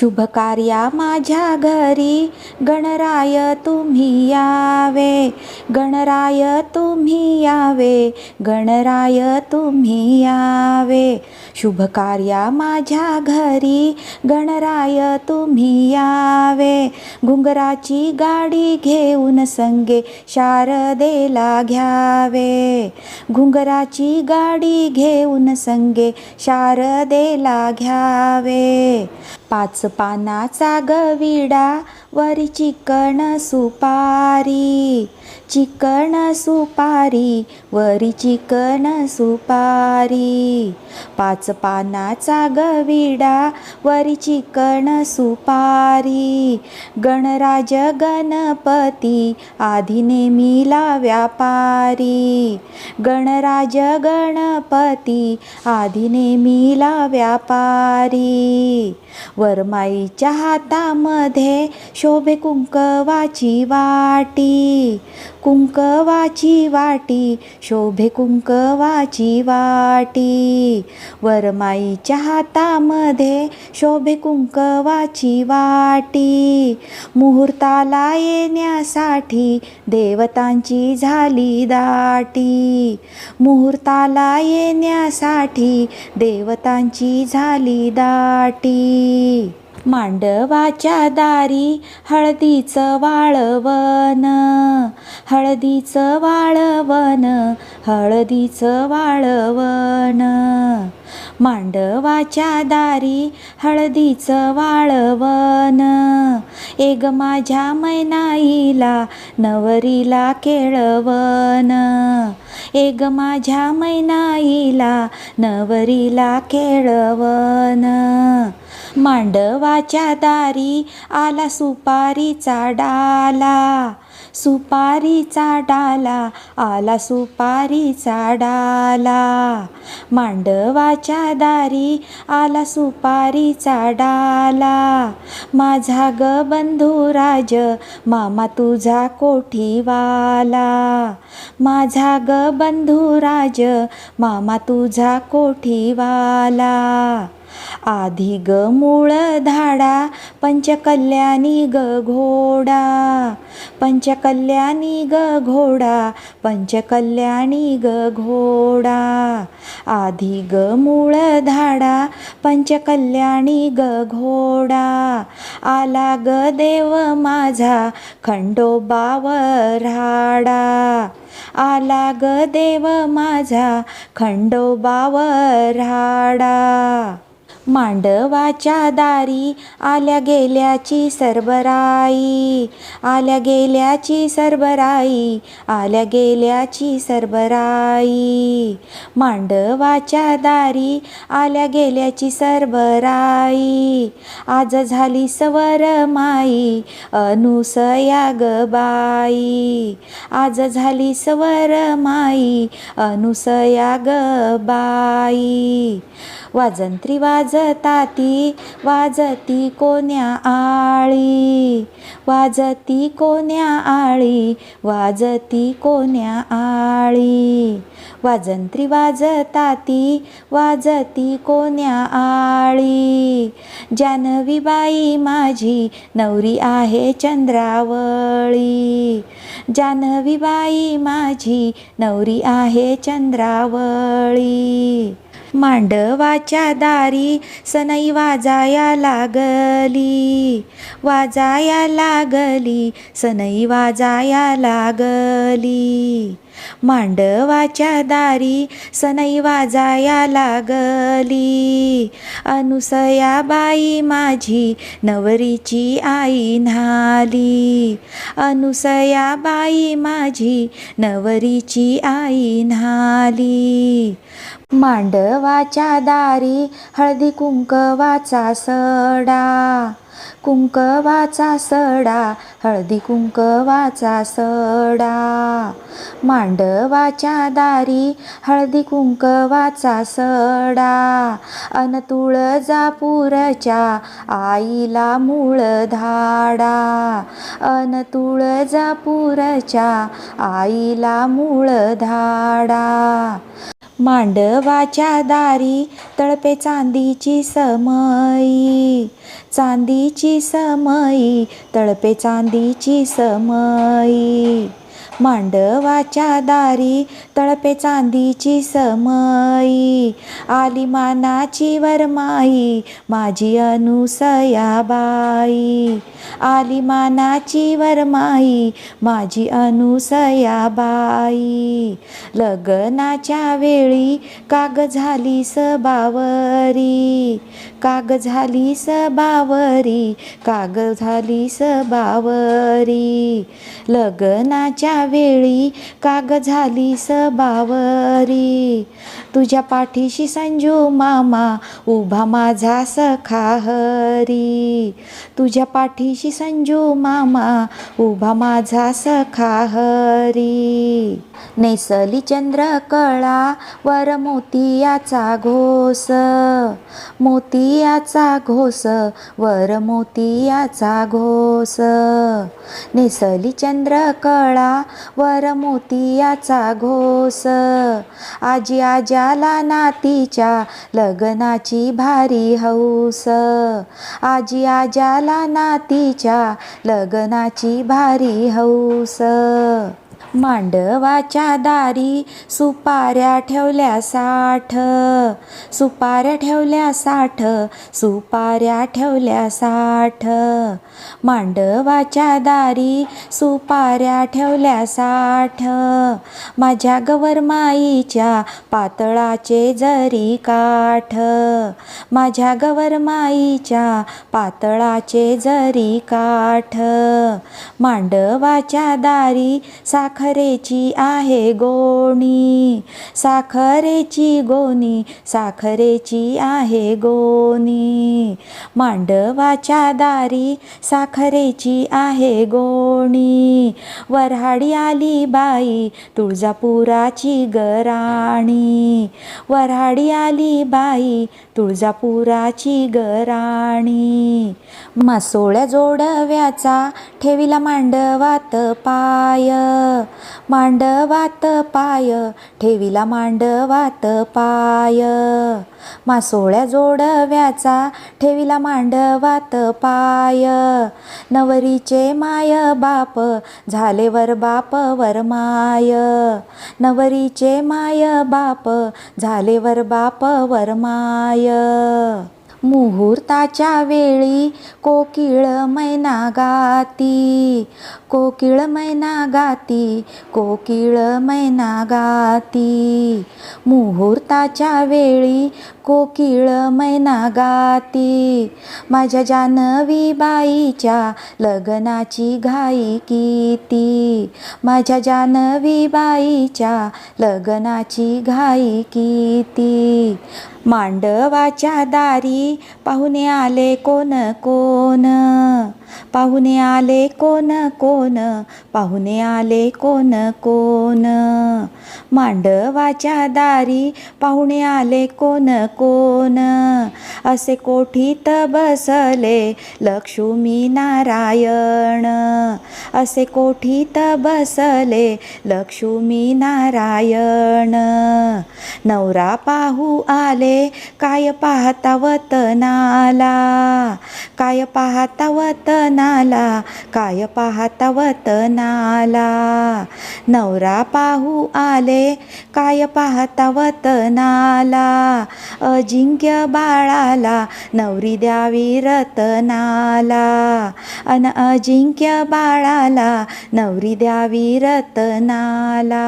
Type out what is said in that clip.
शुभ कार्या माझ्या घरी. गणराय तुम्ही यावे. गणराय तुम्ही यावे. गणराय तुम्ही यावे. शुभकार्या माझ्या घरी. गणराय तुम्ही यावे. घुंगराची गाडी घेऊन संगे शारदेला घ्यावे. घुंगराची गाडी घेऊन संगे शारदेला घ्यावे. पाच पानाचा गविडा वरी चिकण सुपारी चिकण सुपारी वरी चिकन सुपारी. पाच पानाचा गविडा वरी चिकण सुपारी. गणराज गणपती आधी नेमिला व्यापारी गणराज गणपती आधी नेमिला व्यापारी वरमाईच्या हातामध्ये शोभे कुंकवाची वाटी कुंकवाची वाटी शोभे कुंकवाची वाटी वरमाईच्या हातामध्ये शोभे कुंकवाची वाटी मुहूर्ताला येण्यासाठी देवतांची झाली दाटी मुहूर्ताला येण्यासाठी देवतांची झाली दाटी मांडवाच्या दारी हळदीचं वाळवण हळदीचं वाळवण हळदीचं वाळवण. मांडवाच्या दारी हळदीचं वाळवण. एग माझ्या मैनाईला नवरीला केळवण. एग माझ्या मैनाईला नवरीला केळवण. मांडवाच्या दारी आला सुपारीचा डाला. सुपारीचा डाला आला सुपारीचा डाला. मांडवाच्या दारी आला सुपारीचा डाला. माझा ग बंधू राज मामा तुझा कोठीवाला. माझा ग बंधू राज मामा तुझा कोठीवाला. आधी ग मूळ धाडा पंचकल्याणी ग घोडा. पंचकल्याणी ग घोडा पंचकल्याणी ग घोडा. आधी ग मूळ धाडा पंचकल्याणी ग घोडा. आला ग देव माझा खंडोबावर हाडा आला ग देव माझा खंडोबावर हाडा मांडवाच्या दारी आल्या गेल्याची सरबराई आल्या गेल्याची सरबराई आल्या गेल्याची सरबराई. मांडवाच्या दारी आल्या गेल्याची सरबराई. आज झाली सवर माई अनुसया गबाई आज झाली सवर माई अनुसया गबाई वाजंत्री वाजता ती वाजती कोण्या आळी? वाजती कोण्या आळी? वाजती कोण्या आळी? वाजंत्री वाजता ती वाजती कोण्या आळी? जानवी बाई माझी नवरी आहे चंद्रावळी. जानवी बाई माझी नवरी आहे चंद्रावळी. मांडवाच्या दारी सनई वाजाया लागली. वाजाया लागली सनई वाजाया लागली. मांडवाच्या दारी सनई वाजाया लागली. अनुसया बाई माझी नवरीची आई न्हाली. अनुसया बाई माझी नवरीची आई न्हाली. मांडवाच्या दारी हळदी कुंकवाचा सडा. कुंकवाचा सडा हळदी कुंकवाचा सडा. मांडवाच्या दारी हळदी कुंकवाचा सडा. अन तुळजापूरच्या आईला मूळ धाडा. अन तुळजापूरच्या आईला मूळ धाडा. मांडवाच्या दारी तळपे चांदीची समई. चांदीची समई तळपे चांदीची समई. मांडवाच्या दारी तळपे चांदीची समई. आली मानाची वरमाई माझी अनुसयाबाई आली मानाची वरमाई माझी अनुसयाबाई लग्नाच्या वेळी काग झाली सबावरी. काग झाली सबावरी काग झाली सबावरी. लग्नाच्या वेळी काग झाली सबावरी. तुझ्या पाठीशी संजू मामा उभा माझा सखा हरी. तुझ्या पाठीशी संजू मामा उभा माझा सखा हरी. नेसली चंद्रकळा वर मोतियाचा घोस मोतियाचा घोस वर मोतियाचा घोस. नेसली चंद्रकळा वर मोतियाचा घोस आजी आजा झाला नातीच्या लग्नाची भारी हौस. आजी आजाला नातीच्या लग्नाची भारी हौस. मांडवाच्या दारी सुपाऱ्या ठेवल्या साठ. सुपाऱ्या ठेवल्या साठ. सुपाऱ्या ठेवल्या साठ. मांडवाच्या दारी सुपाऱ्या ठेवल्या साठ. माझ्या गवरमाईच्या पातळाचे जरी काठ. माझ्या गवरमाईच्या पातळाचे जरी काठ. मांडवाच्या दारी साखरेची आहे गोणी. साखरेची गोणी साखरेची आहे गोणी. मांडवाच्या दारी साखरेची आहे गोणी. वऱ्हाडी आली बाई तुळजापुराची गराणी. वऱ्हाडी आली बाई तुळजापुराची गराणी. मासोळ्या जोडव्याचा ठेविला मांडवात पाय. मांडवात पाय ठेविला मांडवात पाय. मासोळ्या जोडव्याचा ठेविला मांडवात पाय. नवरीचे माय बाप झाले वर बाप वर माय. नवरीचे माय बाप झाले वर बाप वर माय. मुहूर्ताच्या वेळी कोकिळ मैना गाती कोकिळ मैना गाती कोकिळ मैना गाती. मुहूर्ताच्या वेळी कोकिळ मैना गाती माझ्या जानवी बाईच्या लग्नाची घाई किती. माझ्या जानवी बाईच्या लग्नाची घाई किती. मांडवाच्या दारी पाहुणे आले कोण कोण. पाहुणे आले कोण कोण? पाहुणे आले कोण कोण? मांडवाच्या दारी पाहुणे आले कोण कोण? असे कोठीत बसले लक्ष्मी नारायण. असे कोठीत बसले लक्ष्मी नारायण. नवरा पाहू आले काय पाहता वतनाला? काय पाहता नाला काय पाहता वतनाला? नवरा पाहू आले काय पाहता वतनाला? अजिंक्य बाळाला नवरी द्यावी रतनाला. अन अजिंक्य बाळाला नवरी द्यावी रतनाला.